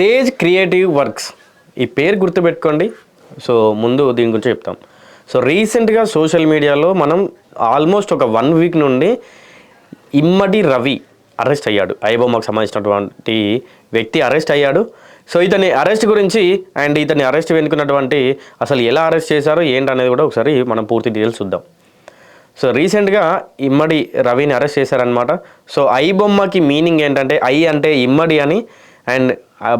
Tej creative works. ఈ పేరు గుర్తుపెట్టుకోండి. సో ముందు దీని గురించి చెప్తాం. సో రీసెంట్గా సోషల్ మీడియాలో మనం ఆల్మోస్ట్ ఒక వన్ వీక్ నుండి ఇమ్మడి రవి అరెస్ట్ అయ్యాడు. ఐబొమ్మకు సంబంధించినటువంటి వ్యక్తి అరెస్ట్ అయ్యాడు. సో ఇతని అరెస్ట్ గురించి అండ్ ఇతని అరెస్ట్ వెనుకున్నటువంటి అసలు ఎలా అరెస్ట్ చేశారో ఏంటనేది కూడా ఒకసారి మనం పూర్తి డీటెయిల్స్ చూద్దాం. సో రీసెంట్గా ఇమ్మడి రవిని అరెస్ట్ చేశారనమాట సో ఐ బొమ్మకి మీనింగ్ ఏంటంటే ఐ అంటే ఇమ్మడి అని అండ్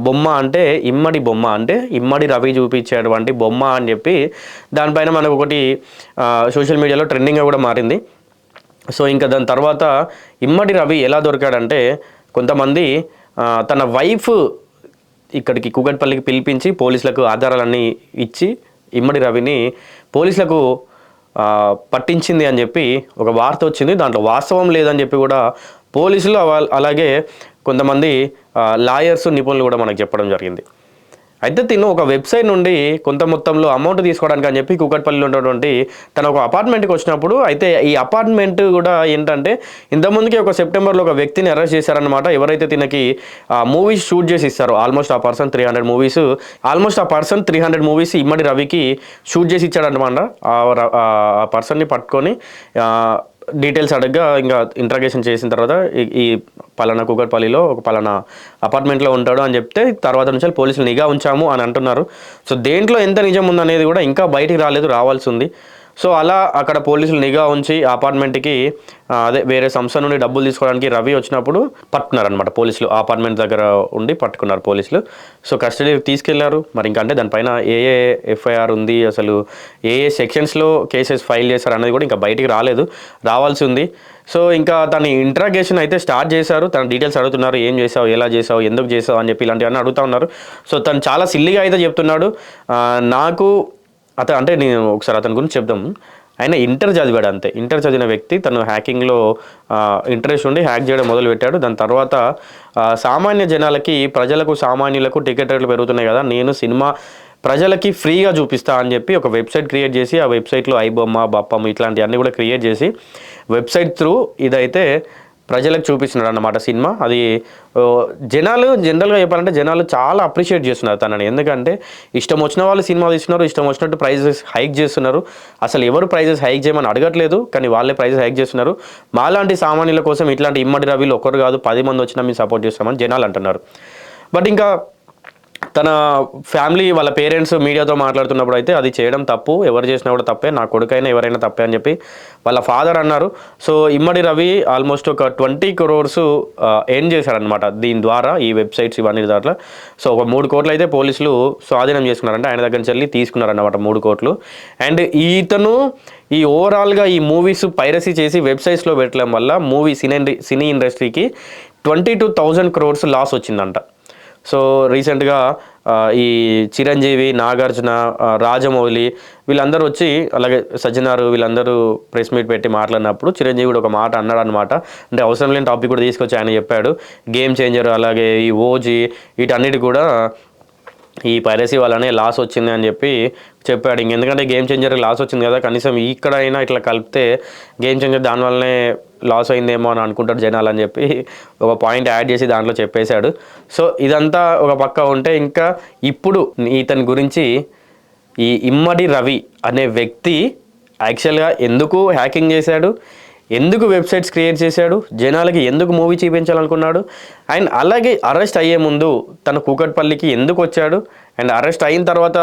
బొమ్మ అంటే ఇమ్మడి బొమ్మ అంటే ఇమ్మడి రవి చూపించేటువంటి బొమ్మ అని చెప్పి దానిపైన మనకు ఒకటి సోషల్ మీడియాలో ట్రెండింగ్గా కూడా మారింది. సో ఇంకా దాని తర్వాత ఇమ్మడి రవి ఎలా దొరికాడంటే కొంతమంది తన వైఫ్ ఇక్కడికి కూకట్పల్లికి పిలిపించి పోలీసులకు ఆధారాలన్నీ ఇచ్చి ఇమ్మడి రవిని పోలీసులకు పట్టించింది అని చెప్పి ఒక వార్త వచ్చింది. దాంట్లో వాస్తవం లేదని చెప్పి కూడా పోలీసులు అలాగే కొంతమంది లాయర్స్ నిపుణులు కూడా మనకు చెప్పడం జరిగింది. అయితే తిను ఒక వెబ్సైట్ నుండి కొంత మొత్తంలో అమౌంట్ తీసుకోవడానికి అని చెప్పి కూకట్పల్లిలో ఉన్నటువంటి తన ఒక అపార్ట్మెంట్కి వచ్చినప్పుడు అయితే ఈ అపార్ట్మెంట్ కూడా ఏంటంటే ఇంతకుముందుకి ఒక సెప్టెంబర్లో ఒక వ్యక్తిని అరెస్ట్ చేశారనమాట ఎవరైతే తినకి మూవీస్ షూట్ చేసి ఇస్తారో ఆల్మోస్ట్ ఆ person three hundred movies almost ఆ person three hundred movies Immadi రవికి షూట్ చేసి ఇచ్చాడనమాట ఆ ఆ పర్సన్ని పట్టుకొని డీటెయిల్స్ అడగగా ఇంకా ఇంట్రాగేషన్ చేసిన తర్వాత ఈ- పలానా కూకట్పల్లిలో ఒక పలానా అపార్ట్మెంట్లో ఉంటాడు అని చెప్తే తర్వాత నుంచి పోలీసులు నిఘా ఉంచాము అని అంటున్నారు. సో దేంట్లో ఎంత నిజం ఉందనేది కూడా ఇంకా బయటికి రాలేదు రావాల్సి ఉంది. సో అలా అక్కడ పోలీసులు నిఘా ఉంచి అపార్ట్మెంట్కి అదే వేరే సంస్థ నుండి డబ్బులు తీసుకోవడానికి రవి వచ్చినప్పుడు పట్టుకున్నారనమాట పోలీసులు. అపార్ట్మెంట్ దగ్గర ఉండి పట్టుకున్నారు పోలీసులు. సో కస్టడీ తీసుకెళ్ళారు. మరి ఇంకా అంటే దానిపైన ఏ ఏ ఎఫ్ఐఆర్ ఉంది అసలు ఏ ఏ సెక్షన్స్లో కేసెస్ ఫైల్ చేశారు అనేది కూడా ఇంకా బయటికి రాలేదు. రావాల్సి ఉంది. సో ఇంకా తన ఇంట్రాగేషన్ అయితే స్టార్ట్ చేశారు. తన డీటెయిల్స్ అడుగుతున్నారు. ఏం చేసావు ఎలా చేసావు ఎందుకు చేసావు అని చెప్పి ఇలాంటివన్నీ అడుగుతూ ఉన్నారు. సో తను చాలా సిల్లిగా అయితే చెప్తున్నాడు. నాకు అతను అంటే నేను ఒకసారి అతని గురించి చెప్దాం. ఆయన ఇంటర్ చదివాడు అంతే. ఇంటర్ చదివిన వ్యక్తి తను హ్యాకింగ్లో ఇంట్రెస్ట్ ఉండి హ్యాక్ చేయడం మొదలు పెట్టాడు దాని తర్వాత సామాన్య జనాలకి ప్రజలకు సామాన్యులకు టికెట్ రేట్లు పెరుగుతున్నాయి కదా. నేను సినిమా ప్రజలకి ఫ్రీగా చూపిస్తా అని చెప్పి ఒక వెబ్సైట్ క్రియేట్ చేసి ఆ వెబ్సైట్లో ఐబొమ్మ బప్పమ్మ ఇట్లాంటివన్నీ కూడా క్రియేట్ చేసి వెబ్సైట్ త్రూ ఇదైతే ప్రజలకు చూపిస్తున్నాడు అన్నమాట సినిమా. అది జనాలు జనరల్గా చెప్పాలంటే జనాలు చాలా అప్రిషియేట్ చేస్తున్నారు తనని. ఎందుకంటే ఇష్టం వచ్చిన వాళ్ళు సినిమా తీస్తున్నారు ఇష్టం వచ్చినట్టు ప్రైజెస్ హైక్ చేస్తున్నారు. అసలు ఎవరు ప్రైజెస్ హైక్ చేయమని అడగట్లేదు కానీ వాళ్ళే ప్రైజెస్ హైక్ చేస్తున్నారు. మాలాంటి సామాన్యుల కోసం ఇట్లాంటి ఇమ్మడి రవిలు ఒక్కరు కాదు పది మంది వచ్చినా మేము సపోర్ట్ చేస్తామని జనాలు అంటున్నారు. బట్ ఇంకా తన ఫ్యామిలీ వాళ్ళ పేరెంట్స్ మీడియాతో మాట్లాడుతున్నప్పుడు అయితే అది చేయడం తప్పు ఎవరు చేసినా కూడా తప్పే నా కొడుకైనా ఎవరైనా తప్పే అని చెప్పి వాళ్ళ ఫాదర్ అన్నారు. సో ఇమ్మడి రవి ఆల్మోస్ట్ ఒక ట్వంటీ క్రోర్స్ ఎర్న్ చేశాడనమాట దీని ద్వారా ఈ వెబ్సైట్స్ ఇవన్నీ దాంట్లో. సో ఒక మూడు కోట్లు అయితే పోలీసులు స్వాధీనం చేసుకున్నారంటే ఆయన దగ్గర నుంచి వెళ్ళి తీసుకున్నారన్నమాట మూడు కోట్లు. అండ్ ఈతను ఈ ఓవరాల్గా ఈ మూవీస్ పైరసీ చేసి వెబ్సైట్స్లో పెట్టడం వల్ల మూవీ సినీ సినీ ఇండస్ట్రీకి twenty two thousand crores loss వచ్చిందంట. సో రీసెంట్గా ఈ చిరంజీవి నాగార్జున రాజమౌళి వీళ్ళందరూ వచ్చి అలాగే సజ్జనారు వీళ్ళందరూ ప్రెస్ మీట్ పెట్టి మాట్లాడినప్పుడు చిరంజీవి కూడా ఒక మాట అన్నాడు అనమాట అంటే అవసరం లేని టాపిక్ కూడా తీసుకొచ్చి ఆయన చెప్పాడు. గేమ్ చేంజర్ అలాగే ఈ ఓజీ వీటన్నిటి కూడా ఈ పైరసీ వల్లనే లాస్ వచ్చింది అని చెప్పి చెప్పాడు. ఇంకెందుకంటే గేమ్ చేంజర్ లాస్ వచ్చింది కదా కనీసం ఇక్కడైనా ఇట్లా కలిపితే గేమ్ చేంజర్ దానివల్లనే లాస్ అయిందేమో అని అనుకుంటాడు జనాలు అని చెప్పి ఒక పాయింట్ యాడ్ చేసి దాంట్లో చెప్పేశాడు. సో ఇదంతా ఒక పక్క ఉంటే ఇంకా ఇప్పుడు ఇతని గురించి ఈ ఇమ్మడి రవి అనే వ్యక్తి యాక్చువల్గా ఎందుకు హ్యాకింగ్ చేశాడు? ఎందుకు వెబ్సైట్స్ క్రియేట్ చేశాడు? జనాలకి ఎందుకు మూవీ చూపించాలనుకున్నాడు? అండ్ అలాగే అరెస్ట్ అయ్యే ముందు తన కూకట్పల్లికి ఎందుకు వచ్చాడు? అండ్ అరెస్ట్ అయిన తర్వాత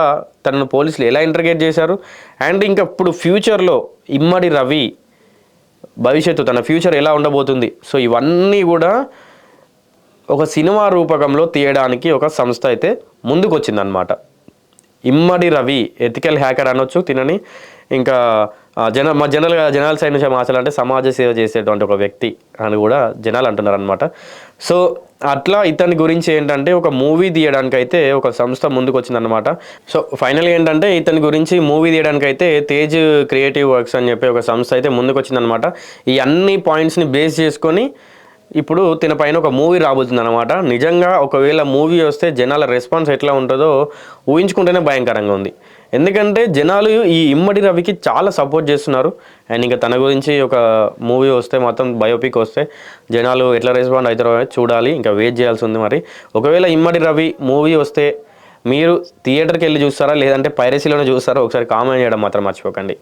తనను పోలీసులు ఎలా ఇంటర్గేట్ చేశారు? అండ్ ఇంకా ఇప్పుడు ఫ్యూచర్లో ఇమ్మడి రవి భవిష్యత్తు తన ఫ్యూచర్ ఎలా ఉండబోతుంది? సో ఇవన్నీ కూడా ఒక సినిమా రూపకంలో తీయడానికి ఒక సంస్థ అయితే ముందుకు వచ్చిందనమాట ఇమ్మడి రవి ఎథికల్ హ్యాకర్ అనొచ్చు తినని. ఇంకా జన మా జనరల్గా జనాల సైడ్ నుంచి మార్చాలంటే సమాజ సేవ చేసేటువంటి ఒక వ్యక్తి అని కూడా జనాలు అంటున్నారు అనమాట సో అట్లా ఇతని గురించి ఏంటంటే ఒక మూవీ తీయడానికి అయితే ఒక సంస్థ ముందుకు వచ్చిందనమాట సో ఫైనల్ ఏంటంటే ఇతని గురించి మూవీ తీయడానికి అయితే తేజ్ క్రియేటివ్ వర్క్స్ అని చెప్పి ఒక సంస్థ అయితే ముందుకు వచ్చిందనమాట ఈ అన్ని పాయింట్స్ని బేస్ చేసుకొని ఇప్పుడు తిన పైన ఒక మూవీ రాబోతుంది అనమాట నిజంగా ఒకవేళ మూవీ వస్తే జనాల రెస్పాన్స్ ఎట్లా ఉంటుందో ఊహించుకుంటేనే భయంకరంగా ఉంది. ఎందుకంటే జనాలు ఈ ఇమ్మడి రవికి చాలా సపోర్ట్ చేస్తున్నారు. అండ్ ఇంకా తన గురించి ఒక మూవీ వస్తే మొత్తం బయోపిక్ వస్తే జనాలు ఎట్లా రెస్పాండ్ అవుతారో చూడాలి. ఇంకా వెయిట్ చేయాల్సి ఉంది మరి. ఒకవేళ ఇమ్మడి రవి మూవీ వస్తే మీరు థియేటర్కి వెళ్ళి చూస్తారా? లేదంటే పైరసీలోనే చూస్తారా? ఒకసారి కామెంట్ చేయడం మాత్రం మర్చిపోకండి.